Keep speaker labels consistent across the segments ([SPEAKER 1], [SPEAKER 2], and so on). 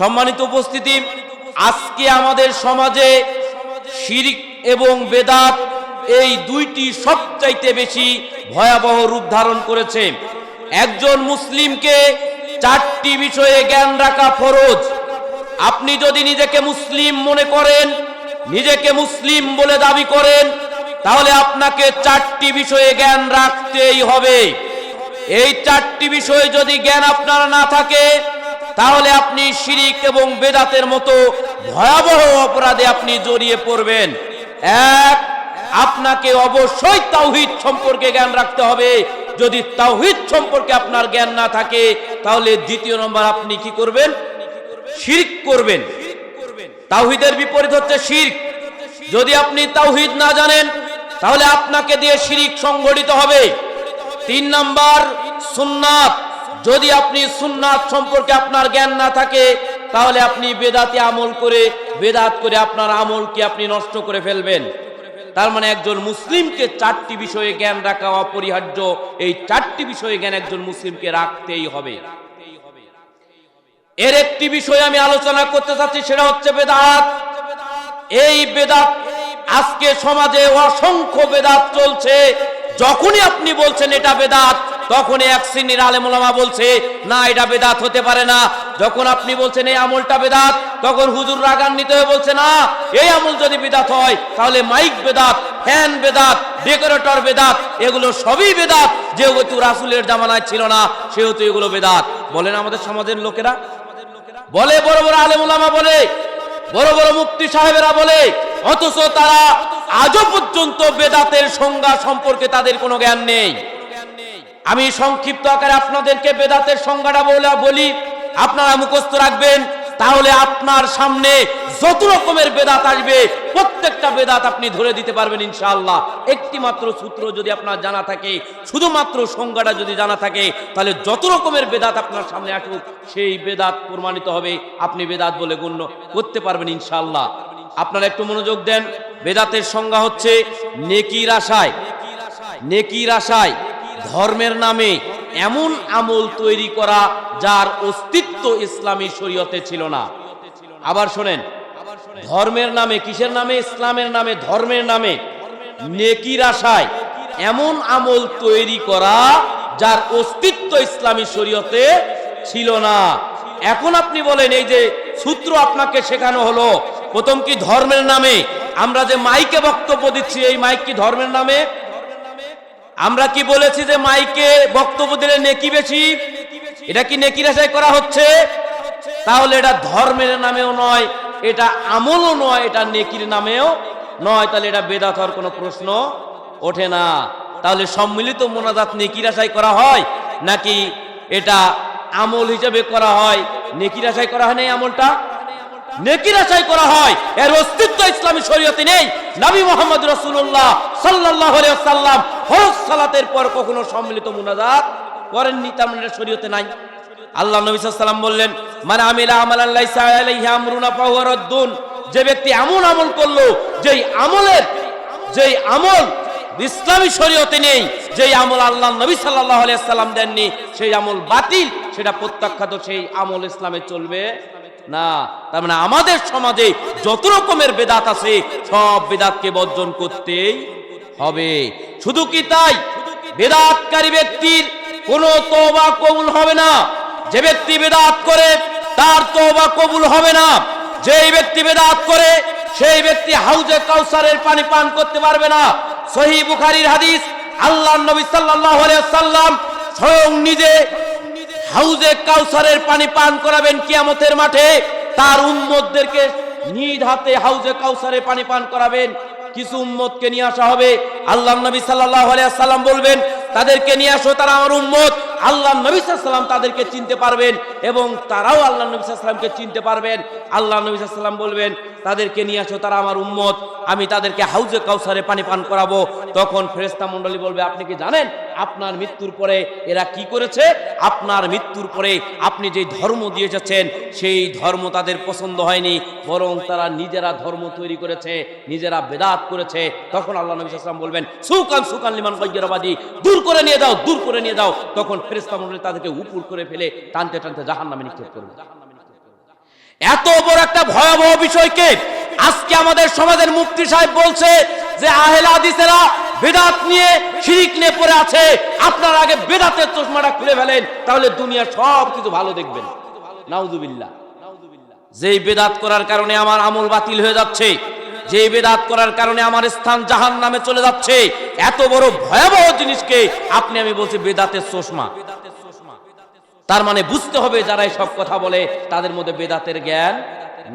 [SPEAKER 1] সম্মানিত উপস্থিতি, আজকে আমাদের সমাজে শিরিক এবং বেদাত এই দুইটি সবচাইতে বেশি ভয়াবহ রূপ ধারণ করেছে। একজন মুসলিমকে চারটি বিষয়ে জ্ঞান রাখা ফরজ। আপনি যদি নিজেকে মুসলিম মনে করেন, নিজেকে মুসলিম বলে দাবি করেন, তাহলে আপনাকে চারটি বিষয়ে জ্ঞান রাখতেই হবে। এই চারটি বিষয়ে যদি জ্ঞান আপনার না থাকে তাহলে আপনি শিরিক এবং বেদাতের মতো ভয়াবহ অপরাধে আপনি জড়িয়ে পড়বেন। এক, আপনাকে অবশ্যই তাওহিদ সম্পর্কে জ্ঞান রাখতে হবে। যদি তাওহিদ সম্পর্কে আপনার জ্ঞান না থাকে, তাহলে দ্বিতীয় নম্বর আপনি কি করবেন? শিরক করবেন। তাওহিদের বিপরীত হচ্ছে শিরক। যদি আপনি তাওহিদ না জানেন, তাহলে আপনাকে দিয়ে শিরিক সংগঠিত হবে। তিন নাম্বার, সুন্নাত। যদি আপনি সুন্নাত সম্পর্কে আপনার জ্ঞান না থাকে, তাহলে আপনি বেদাতে আমল করে, বেদাত করে আপনার আমলকে আপনি নষ্ট করে ফেলবেন। তার মানে একজন মুসলিমকে চারটি বিষয়ে জ্ঞান রাখা অপরিহার্য। এই চারটি বিষয়ে জ্ঞান একজন মুসলিমকে রাখতেই হবে। এর একটি বিষয় আমি আলোচনা করতে চাচ্ছি, সেটা হচ্ছে বেদাত। এই বেদাত আজকে সমাজে অসংখ্য বেদাত চলছে। যখনই আপনি বলছেন এটা বেদাত তখনই এক শ্রেণির আলেমুলামা বলছে, না, এটা বেদাত হতে পারে না। যখন আপনি বলছেন, এই আমলটা বেদাত? তখন হুজুর রাগান্বিত হয়ে বলছে, না, এই আমল যদি বেদাত হয়, তাহলে মাইক বেদাত, ফ্যান বেদাত, ডেকোরেটর বেদাত, এগুলো সবই বেদাত। যেহেতু রাসুলের জামানায় ছিল না, সেহেতু এগুলো বেদাত। বলেন আমাদের সমাজের লোকেরা। বলে, বড় বড় আলেমুলামা বলে, বড় বড় মুক্তি সাহেবেরা বলে, অথচ তারা আজও পর্যন্ত বেদাতের সংজ্ঞা সম্পর্কে তাদের কোনো জ্ঞান নেই। আমি সংক্ষিপ্ত আকারে আপনাদেরকে বেদাতের সংজ্ঞাটা বলে বলি। আপনারা মুখস্থ রাখবেন। তাহলে আপনার সামনে যত রকমের বেদাত আসবে, প্রত্যেকটা বেদাত আপনি ধরে দিতে পারবেন ইনশাআল্লাহ। একটি মাত্র সূত্র যদি আপনার জানা থাকে, শুধুমাত্র সংজ্ঞাটা যদি জানা থাকে, তাহলে যত রকমের বেদাত আপনার সামনে আসুক, সেই বেদাত প্রমাণিত হবে। আপনি বেদাত বলে গণ্য করতে পারবেন ইনশাআল্লাহ। আপনারা একটু মনোযোগ দেন। বেদাতের সংজ্ঞা হচ্ছে নেকির আশায়। নেকির আশায়। ধর্মের নামে এমন আমল তৈরি করা যার অস্তিত্ব ইসলামী শরীয়তে ছিল না। আবার শোনেন, ধর্মের নামে, কিসের নামে? ইসলামের নামে, ধর্মের নামে। নেকির আশায় এমন আমল তৈরি করা যার অস্তিত্ব ইসলামী শরীয়তে ছিল না। এখন আপনি বলেন, এই যে সূত্র আপনাকে শেখানো হলো, প্রথম কি ধর্মের নামে? আমরা যে মাইকে বক্তব্য দিচ্ছি, এই মাইক কি ধর্মের নামে? আমরা কি বলেছি যে মাইকে বক্তব্য দিলে নেকি বেশি? এটা কি নেকির আশায় করা হচ্ছে? তাহলে এটা ধর্মের নামেও নয়, এটা আমলও নয়, এটা নেকির নামেও নয়, তাহলে এটা হওয়ার কোনো প্রশ্ন ওঠে না। তাহলে সম্মিলিত মোনাজাত নেকির আশায় করা হয়, নাকি এটা আমল হিসেবে করা হয়? নেকির আশায় করা হয় না আমলটা? নেকির আশায় করা হয়, এর অস্তিত্ব ইসলামী শরীয়তে নেই। নবী মোহাম্মদ আলাইহি ওয়াসাল্লাম ফরজ সালাতের পর কখনো সম্মিলিত মুনাজাত করেননি তার মানে শরীয়তে নাই। আল্লাহ নবী সাল্লাল্লাহু বললেন, মান আমিলা আমালান লাইসা আলাইহি আমরুনা ফাহুয়া রাদ্দুন। যে ব্যক্তি এমন আমল করল, যেই আমলের, যেই আমল ইসলামী শরীয়তে নেই, যেই আমল আল্লাহ নবী সাল্লাল্লাহু আলাইহি সাল্লাম দেননি, সেই আমল বাতিল, সেটা প্রত্যাখ্যাত সেই আমল ইসলামে চলবে না। তার মানে আমাদের সমাজে যত রকমের বেদাত আছে, সব বেদাতকে বর্জন করতেই হবে। শুধু কি তাই? বেদাতকারী ব্যক্তির কোনো তওবা কবুল হবে না। যে ব্যক্তি বেদাত করে, তার তওবা কবুল হবে না। যেই ব্যক্তি বেদাত করে, সেই ব্যক্তি হাউজে কাউসারের পানি পান করতে পারবে না। সহি বুখারীর হাদিস আল্লাহ নবী আলাইহি সাল্লাম স্বয়ং নিজে হাউজে কাউসারের পানি পান করাবেন কিয়ামতের মাঠে। তার উম্মতদেরকে নিজ হাতে হাউজে কাউসারের পানি পান করাবেন। কিছু উম্মতকে নিয়ে আসা হবে। আল্লাহ নবী সাল্লাহ সাল্লাম বলবেন, তাদেরকে নিয়ে আসো তারা আমার উম্মত। আল্লাহ নবী সাল্লাম তাদেরকে চিনতে পারবেন এবং তারাও আল্লাহ নবী সাল্লামকে চিনতে পারবেন। আল্লাহ নবী সাল্লাম বলবেন তাদেরকে নিয়ে আসো, তারা আমার উম্মত। আমি তাদেরকে হাউজে কাউসারে পানি পান করাবো। তখন ফেরেস্তা মণ্ডলী বলবে, আপনি কি জানেন আপনার মৃত্যুর পরে এরা কি করেছে? আপনার মৃত্যুর পরে আপনি যে ধর্ম দিয়ে এসেছেন সেই ধর্ম তাদের পছন্দ হয়নি। বরং তারা নিজেরা ধর্ম তৈরি করেছে, নিজেরা বেদাত করেছে। তখন আল্লাহ নবী সাল্লাম বলবেন, সুকান সুকান লিমান গৈরাবাদী দূর করে নিয়ে দাও দূর করে নিয়ে দাও তখন ফেরেস্তা মণ্ডলী তাদেরকে উপুর করে ফেলে টানতে টানতে জাহান্নামে নিক্ষেপ করবে। এত বড় একটা ভয়াবহ বিষয়কে আজকে আমাদের সমাজের মুক্তি সাহেব বলছে যে আহেল হাদিসেরা বেদাত নিয়ে শিরিক নিয়ে পড়ে আছে। আপনার আগে বেদাতের চশমাটা খুলে ফেলেন, তাহলে দুনিয়ার সব কিছু ভালো দেখবেন। নাউজুবিল্লাহ। যেই বেদাত করার কারণে আমার আমল বাতিল হয়ে যাচ্ছে, যেই বেদাত করার কারণে আমার স্থান জাহান নামে চলে যাচ্ছে, এত বড় ভয়াবহ জিনিসকে আপনি আমি বলছি বেদাতের চশমা। তার মানে বুঝতে হবে যারা সব কথা বলে, তাদের মধ্যে বেদাতের জ্ঞান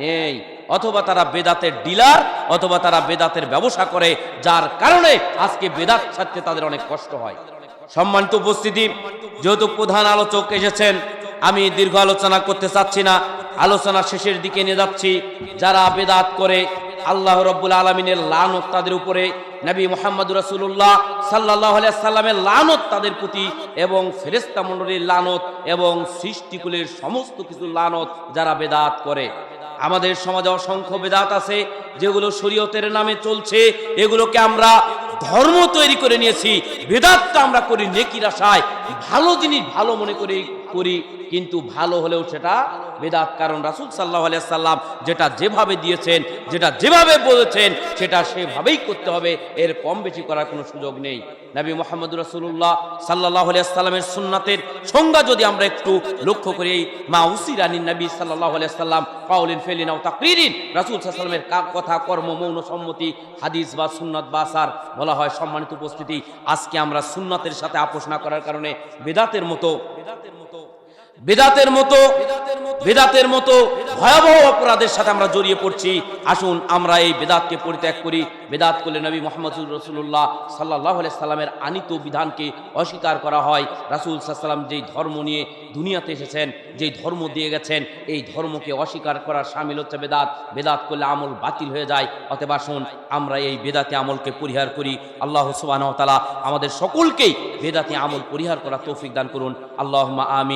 [SPEAKER 1] নেই। অথবা তারা বেদাতের ডিলার, অথবা তারা বেদাতের ব্যবসা করে, যার কারণে আজকে বেদাত ছাড়তে তাদের অনেক কষ্ট হয়। সম্মানিত উপস্থিতি, যেহেতু প্রধান আলোচক এসেছেন, আমি দীর্ঘ আলোচনা করতে চাচ্ছি না। আলোচনা শেষের দিকে নিয়ে যাচ্ছি। যারা বেদাত করে, আল্লাহ রব্বুল আলমিনের লানত তাদের উপরে নবী মোহাম্মদ রসুল্লাহ সাল্লাহ সাল্লামের লানত তাদের প্রতি এবং ফেরেস্তা মণ্ডলীর লানত এবং সৃষ্টিকুলের সমস্ত কিছু লানত যারা বেদাত করে। আমাদের সমাজে অসংখ্য বেদাত আছে, যেগুলো শরীয়তের নামে চলছে, এগুলোকে আমরা ধর্ম তৈরি করে নিয়েছি, বেদাতটা আমরা করি নেকির আশায়, ভালো জিনিস ভালো মনে করি করি, কিন্তু ভালো হলেও সেটা বেদাত। কারণ রাসুল সাল্লাহ সাল্লাম যেটা যেভাবে দিয়েছেন, যেটা যেভাবে বলেছেন, সেটা সেভাবেই করতে হবে। এর কম বেশি করার কোনো সুযোগ নেই। নবী মোহাম্মদ রসুল্লাহ সাল্লাহ সাল্লামের সুন্নাতের সংজ্ঞা যদি আমরা একটু লক্ষ্য করি মা উসির আলী নবী সাল্লাহ সাল্লাম পাউলিন ফেলিন ও তাকরিরিন রাসুল সাল্লামের কথা, কর্ম, মৌন, সম্মতি, হাদিস বা সুন্নাত বা আসার বলা হয় সম্মানিত উপস্থিতি। আজকে আমরা সুন্নাতের সাথে আপোষ না করার কারণে বেদাতের মতো বেদাতের মতো, বেদাতের মতো ভয়াবহ অপরাধের সাথে আমরা জড়িয়ে পড়ছি। আসুন, আমরা এই বেদাতকে পরিত্যাগ করি। বেদাত করলে নবী মোহাম্মদ রসুল্লাহ সাল্লাহ সাল্লামের আনিত বিধানকে অস্বীকার করা হয়। রাসুল সাল্লাম যেই ধর্ম নিয়ে দুনিয়াতে এসেছেন, যেই ধর্ম দিয়ে গেছেন, এই ধর্মকে অস্বীকার করার সামিল হচ্ছে বেদাত। বেদাত করলে আমল বাতিল হয়ে যায়। অতএব আসুন, আমরা এই বেদাতে আমলকে পরিহার করি। আল্লাহ সুবাহ তালা আমাদের সকলকেই বেদাতে আমল পরিহার করা তৌফিক দান করুন। আল্লাহ আমিন।